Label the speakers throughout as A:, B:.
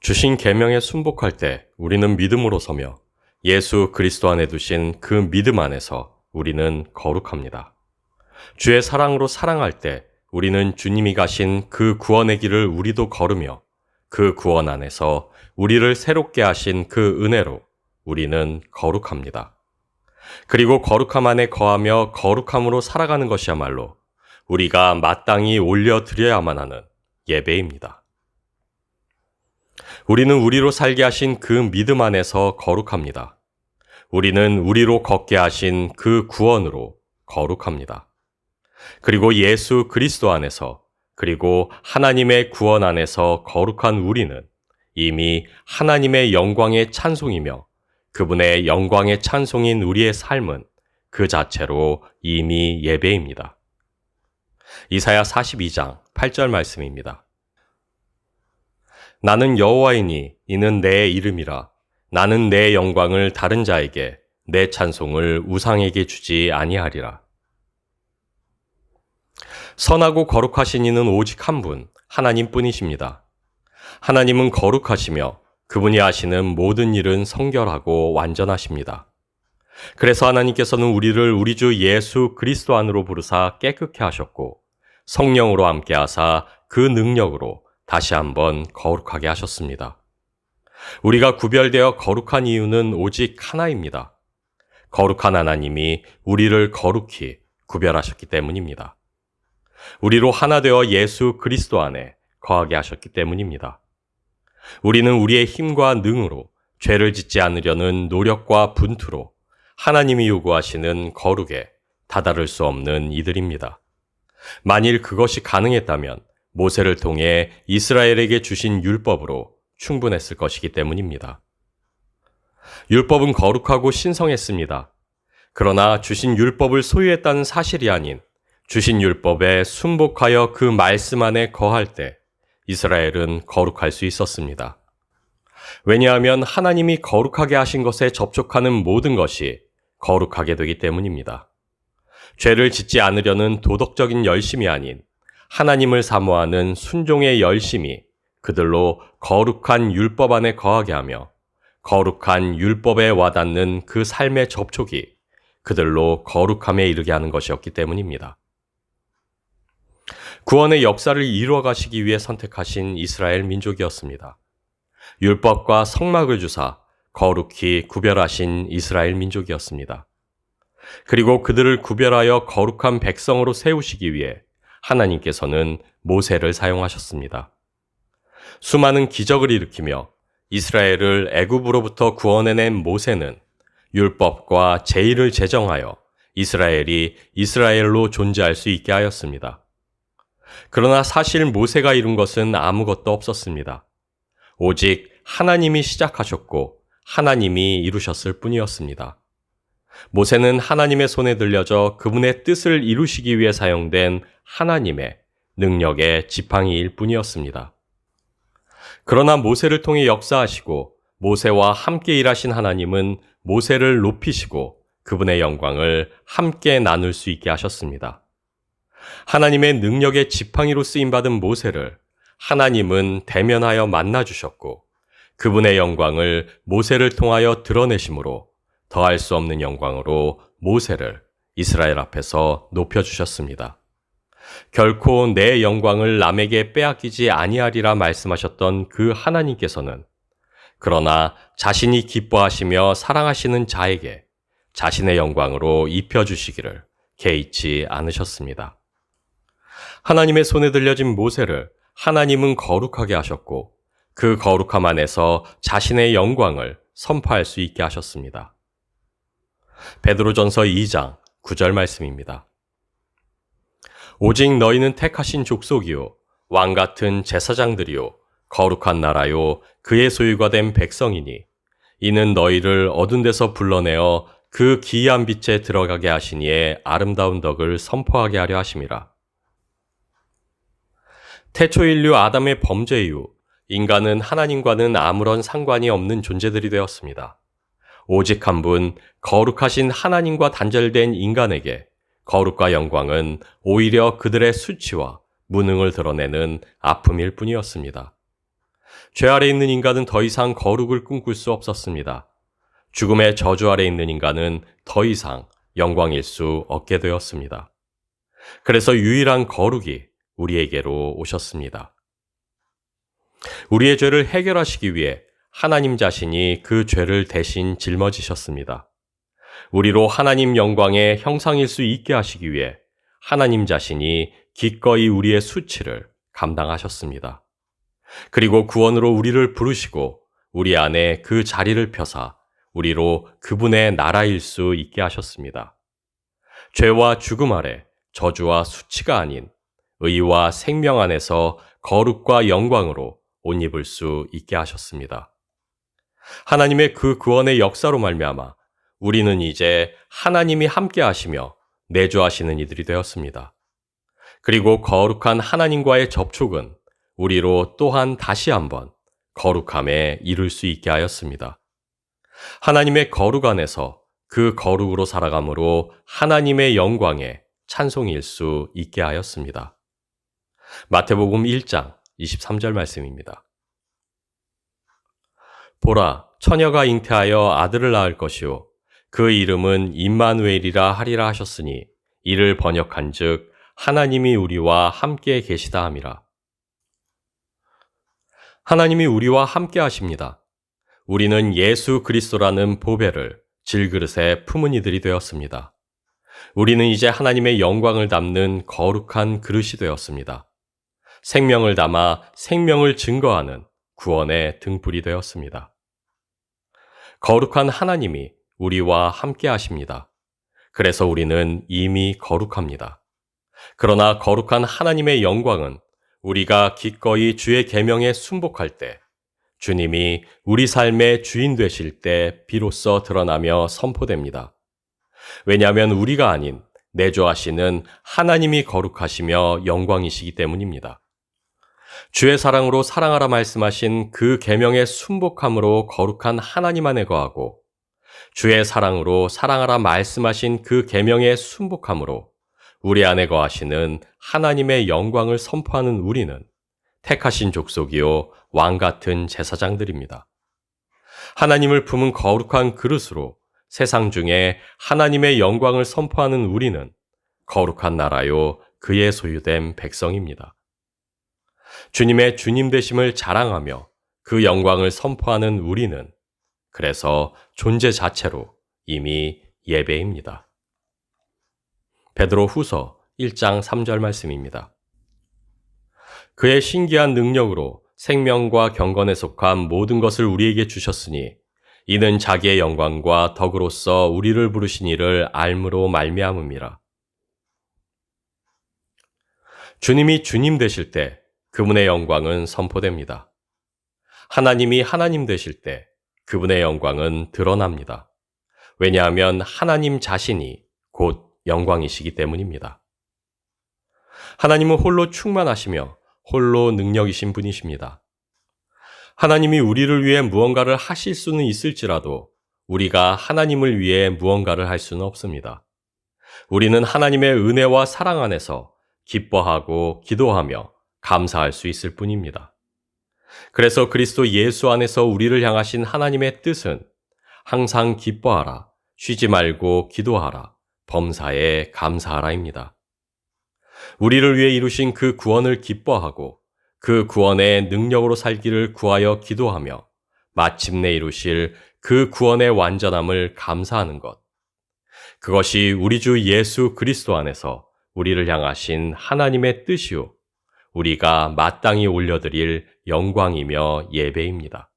A: 주신 계명에 순복할 때 우리는 믿음으로 서며 예수 그리스도 안에 두신 그 믿음 안에서 우리는 거룩합니다. 주의 사랑으로 사랑할 때 우리는 주님이 가신 그 구원의 길을 우리도 걸으며 그 구원 안에서 우리를 새롭게 하신 그 은혜로 우리는 거룩합니다. 그리고 거룩함 안에 거하며 거룩함으로 살아가는 것이야말로 우리가 마땅히 올려드려야만 하는 예배입니다. 우리는 우리로 살게 하신 그 믿음 안에서 거룩합니다. 우리는 우리로 걷게 하신 그 구원으로 거룩합니다. 그리고 예수 그리스도 안에서 그리고 하나님의 구원 안에서 거룩한 우리는 이미 하나님의 영광의 찬송이며 그분의 영광의 찬송인 우리의 삶은 그 자체로 이미 예배입니다. 이사야 42장 8절 말씀입니다. 나는 여호와이니 이는 내 이름이라 나는 내 영광을 다른 자에게 내 찬송을 우상에게 주지 아니하리라. 선하고 거룩하신 이는 오직 한 분, 하나님 뿐이십니다. 하나님은 거룩하시며 그분이 하시는 모든 일은 성결하고 완전하십니다. 그래서 하나님께서는 우리를 우리 주 예수 그리스도 안으로 부르사 깨끗게 하셨고 성령으로 함께 하사 그 능력으로 다시 한번 거룩하게 하셨습니다. 우리가 구별되어 거룩한 이유는 오직 하나입니다. 거룩한 하나님이 우리를 거룩히 구별하셨기 때문입니다. 우리로 하나 되어 예수 그리스도 안에 거하게 하셨기 때문입니다. 우리는 우리의 힘과 능으로 죄를 짓지 않으려는 노력과 분투로 하나님이 요구하시는 거룩에 다다를 수 없는 이들입니다. 만일 그것이 가능했다면 모세를 통해 이스라엘에게 주신 율법으로 충분했을 것이기 때문입니다. 율법은 거룩하고 신성했습니다. 그러나 주신 율법을 소유했다는 사실이 아닌 주신 율법에 순복하여 그 말씀 안에 거할 때 이스라엘은 거룩할 수 있었습니다. 왜냐하면 하나님이 거룩하게 하신 것에 접촉하는 모든 것이 거룩하게 되기 때문입니다. 죄를 짓지 않으려는 도덕적인 열심이 아닌 하나님을 사모하는 순종의 열심이 그들로 거룩한 율법 안에 거하게 하며 거룩한 율법에 와닿는 그 삶의 접촉이 그들로 거룩함에 이르게 하는 것이었기 때문입니다. 구원의 역사를 이루어 가시기 위해 선택하신 이스라엘 민족이었습니다. 율법과 성막을 주사 거룩히 구별하신 이스라엘 민족이었습니다. 그리고 그들을 구별하여 거룩한 백성으로 세우시기 위해 하나님께서는 모세를 사용하셨습니다. 수많은 기적을 일으키며 이스라엘을 애굽으로부터 구원해낸 모세는 율법과 제의를 제정하여 이스라엘이 이스라엘로 존재할 수 있게 하였습니다. 그러나 사실 모세가 이룬 것은 아무것도 없었습니다. 오직 하나님이 시작하셨고 하나님이 이루셨을 뿐이었습니다. 모세는 하나님의 손에 들려져 그분의 뜻을 이루시기 위해 사용된 하나님의 능력의 지팡이일 뿐이었습니다. 그러나 모세를 통해 역사하시고 모세와 함께 일하신 하나님은 모세를 높이시고 그분의 영광을 함께 나눌 수 있게 하셨습니다. 하나님의 능력의 지팡이로 쓰임받은 모세를 하나님은 대면하여 만나주셨고 그분의 영광을 모세를 통하여 드러내심으로 더할 수 없는 영광으로 모세를 이스라엘 앞에서 높여주셨습니다. 결코 내 영광을 남에게 빼앗기지 아니하리라 말씀하셨던 그 하나님께서는 그러나 자신이 기뻐하시며 사랑하시는 자에게 자신의 영광으로 입혀주시기를 개의치 않으셨습니다. 하나님의 손에 들려진 모세를 하나님은 거룩하게 하셨고 그 거룩함 안에서 자신의 영광을 선포할 수 있게 하셨습니다. 베드로전서 2장 9절 말씀입니다. 오직 너희는 택하신 족속이요 왕 같은 제사장들이요 거룩한 나라요 그의 소유가 된 백성이니 이는 너희를 어두운 데서 불러내어 그 기이한 빛에 들어가게 하시니에 아름다운 덕을 선포하게 하려 하심이라. 태초 인류 아담의 범죄 이후 인간은 하나님과는 아무런 상관이 없는 존재들이 되었습니다. 오직 한 분 거룩하신 하나님과 단절된 인간에게 거룩과 영광은 오히려 그들의 수치와 무능을 드러내는 아픔일 뿐이었습니다. 죄 아래 있는 인간은 더 이상 거룩을 꿈꿀 수 없었습니다. 죽음의 저주 아래 있는 인간은 더 이상 영광일 수 없게 되었습니다. 그래서 유일한 거룩이 우리에게로 오셨습니다. 우리의 죄를 해결하시기 위해 하나님 자신이 그 죄를 대신 짊어지셨습니다. 우리로 하나님 영광의 형상일 수 있게 하시기 위해 하나님 자신이 기꺼이 우리의 수치를 감당하셨습니다. 그리고 구원으로 우리를 부르시고 우리 안에 그 자리를 펴사 우리로 그분의 나라일 수 있게 하셨습니다. 죄와 죽음 아래 저주와 수치가 아닌 의와 생명 안에서 거룩과 영광으로 옷 입을 수 있게 하셨습니다. 하나님의 그 구원의 역사로 말미암아 우리는 이제 하나님이 함께 하시며 내주하시는 이들이 되었습니다. 그리고 거룩한 하나님과의 접촉은 우리로 또한 다시 한번 거룩함에 이룰 수 있게 하였습니다. 하나님의 거룩 안에서 그 거룩으로 살아감으로 하나님의 영광에 찬송일 수 있게 하였습니다. 마태복음 1장 23절 말씀입니다. 보라, 처녀가 잉태하여 아들을 낳을 것이요. 그 이름은 임마누엘이라 하리라 하셨으니 이를 번역한 즉 하나님이 우리와 함께 계시다 함이라. 하나님이 우리와 함께 하십니다. 우리는 예수 그리스도라는 보배를 질그릇에 품은 이들이 되었습니다. 우리는 이제 하나님의 영광을 담는 거룩한 그릇이 되었습니다. 생명을 담아 생명을 증거하는 구원의 등불이 되었습니다. 거룩한 하나님이 우리와 함께 하십니다. 그래서 우리는 이미 거룩합니다. 그러나 거룩한 하나님의 영광은 우리가 기꺼이 주의 계명에 순복할 때 주님이 우리 삶의 주인 되실 때 비로소 드러나며 선포됩니다. 왜냐하면 우리가 아닌 내조하시는 하나님이 거룩하시며 영광이시기 때문입니다. 주의 사랑으로 사랑하라 말씀하신 그 계명의 순복함으로 거룩한 하나님 안에 거하고 주의 사랑으로 사랑하라 말씀하신 그 계명의 순복함으로 우리 안에 거하시는 하나님의 영광을 선포하는 우리는 택하신 족속이요 왕 같은 제사장들입니다. 하나님을 품은 거룩한 그릇으로 세상 중에 하나님의 영광을 선포하는 우리는 거룩한 나라요 그의 소유된 백성입니다. 주님의 주님 되심을 자랑하며 그 영광을 선포하는 우리는 그래서 존재 자체로 이미 예배입니다. 베드로 후서 1장 3절 말씀입니다. 그의 신기한 능력으로 생명과 경건에 속한 모든 것을 우리에게 주셨으니 이는 자기의 영광과 덕으로서 우리를 부르신 이를 알므로 말미암음이라. 주님이 주님 되실 때 그분의 영광은 선포됩니다. 하나님이 하나님 되실 때 그분의 영광은 드러납니다. 왜냐하면 하나님 자신이 곧 영광이시기 때문입니다. 하나님은 홀로 충만하시며 홀로 능력이신 분이십니다. 하나님이 우리를 위해 무언가를 하실 수는 있을지라도 우리가 하나님을 위해 무언가를 할 수는 없습니다. 우리는 하나님의 은혜와 사랑 안에서 기뻐하고 기도하며 감사할 수 있을 뿐입니다. 그래서 그리스도 예수 안에서 우리를 향하신 하나님의 뜻은 항상 기뻐하라, 쉬지 말고 기도하라, 범사에 감사하라입니다. 우리를 위해 이루신 그 구원을 기뻐하고 그 구원의 능력으로 살기를 구하여 기도하며 마침내 이루실 그 구원의 완전함을 감사하는 것. 그것이 우리 주 예수 그리스도 안에서 우리를 향하신 하나님의 뜻이요. 우리가 마땅히 올려드릴 영광이며 예배입니다.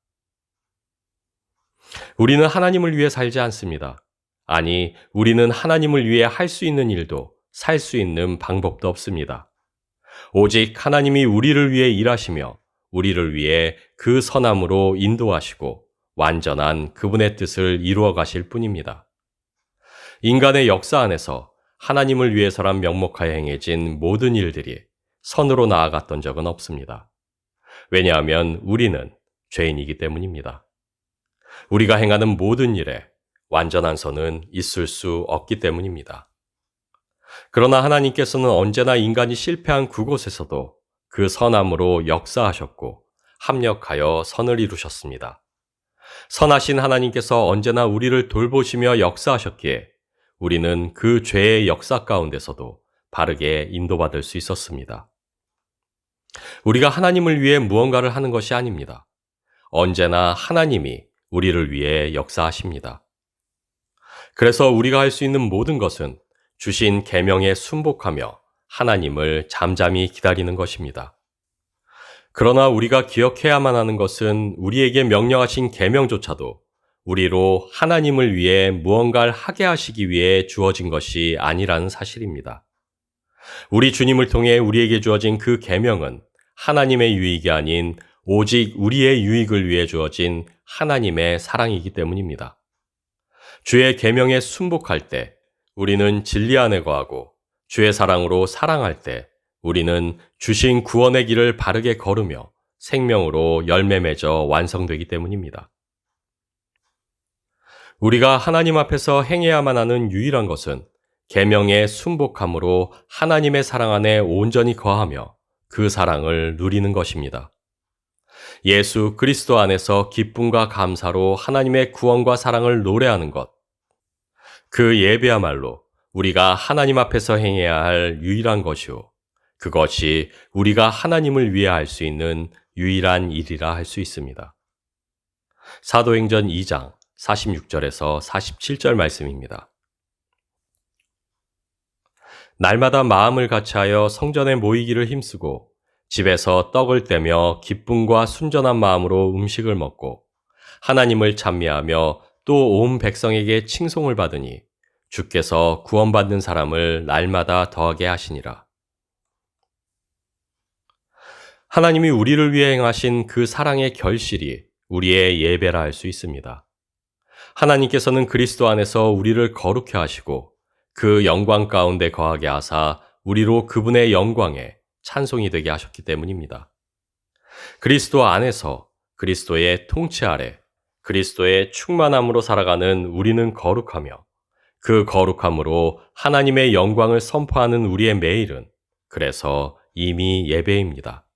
A: 우리는 하나님을 위해 살지 않습니다. 아니, 우리는 하나님을 위해 할 수 있는 일도 살 수 있는 방법도 없습니다. 오직 하나님이 우리를 위해 일하시며 우리를 위해 그 선함으로 인도하시고 완전한 그분의 뜻을 이루어 가실 뿐입니다. 인간의 역사 안에서 하나님을 위해서란 명목하에 행해진 모든 일들이 선으로 나아갔던 적은 없습니다. 왜냐하면 우리는 죄인이기 때문입니다. 우리가 행하는 모든 일에 완전한 선은 있을 수 없기 때문입니다. 그러나 하나님께서는 언제나 인간이 실패한 그곳에서도 그 선함으로 역사하셨고 합력하여 선을 이루셨습니다. 선하신 하나님께서 언제나 우리를 돌보시며 역사하셨기에 우리는 그 죄의 역사 가운데서도 바르게 인도받을 수 있었습니다. 우리가 하나님을 위해 무언가를 하는 것이 아닙니다. 언제나 하나님이 우리를 위해 역사하십니다. 그래서 우리가 할 수 있는 모든 것은 주신 계명에 순복하며 하나님을 잠잠히 기다리는 것입니다. 그러나 우리가 기억해야만 하는 것은 우리에게 명령하신 계명조차도 우리로 하나님을 위해 무언가를 하게 하시기 위해 주어진 것이 아니라는 사실입니다. 우리 주님을 통해 우리에게 주어진 그 계명은 하나님의 유익이 아닌 오직 우리의 유익을 위해 주어진 하나님의 사랑이기 때문입니다. 주의 계명에 순복할 때 우리는 진리 안에 거하고 주의 사랑으로 사랑할 때 우리는 주신 구원의 길을 바르게 걸으며 생명으로 열매 맺어 완성되기 때문입니다. 우리가 하나님 앞에서 행해야만 하는 유일한 것은 계명에 순복함으로 하나님의 사랑 안에 온전히 거하며 그 사랑을 누리는 것입니다. 예수 그리스도 안에서 기쁨과 감사로 하나님의 구원과 사랑을 노래하는 것. 그 예배야말로 우리가 하나님 앞에서 행해야 할 유일한 것이요. 그것이 우리가 하나님을 위해 할 수 있는 유일한 일이라 할 수 있습니다. 사도행전 2장 46절에서 47절 말씀입니다. 날마다 마음을 같이하여 성전에 모이기를 힘쓰고 집에서 떡을 떼며 기쁨과 순전한 마음으로 음식을 먹고 하나님을 찬미하며 또 온 백성에게 칭송을 받으니 주께서 구원받는 사람을 날마다 더하게 하시니라. 하나님이 우리를 위해 행하신 그 사랑의 결실이 우리의 예배라 할 수 있습니다. 하나님께서는 그리스도 안에서 우리를 거룩해 하시고 그 영광 가운데 거하게 하사 우리로 그분의 영광에 찬송이 되게 하셨기 때문입니다. 그리스도 안에서 그리스도의 통치 아래 그리스도의 충만함으로 살아가는 우리는 거룩하며 그 거룩함으로 하나님의 영광을 선포하는 우리의 매일은 그래서 이미 예배입니다.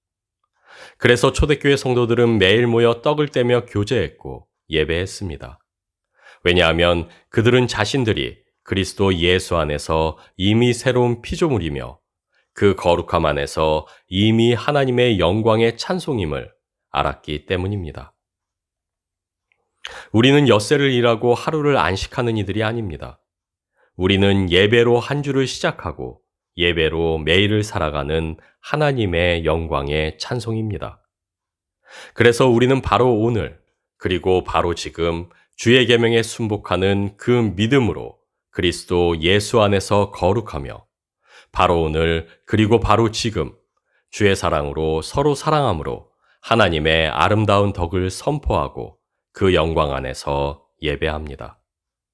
A: 그래서 초대교회 성도들은 매일 모여 떡을 떼며 교제했고 예배했습니다. 왜냐하면 그들은 자신들이 그리스도 예수 안에서 이미 새로운 피조물이며 그 거룩함 안에서 이미 하나님의 영광의 찬송임을 알았기 때문입니다. 우리는 엿새를 일하고 하루를 안식하는 이들이 아닙니다. 우리는 예배로 한 주를 시작하고 예배로 매일을 살아가는 하나님의 영광의 찬송입니다. 그래서 우리는 바로 오늘 그리고 바로 지금 주의 계명에 순복하는 그 믿음으로 그리스도 예수 안에서 거룩하며 바로 오늘 그리고 바로 지금 주의 사랑으로 서로 사랑함으로 하나님의 아름다운 덕을 선포하고 그 영광 안에서 예배합니다.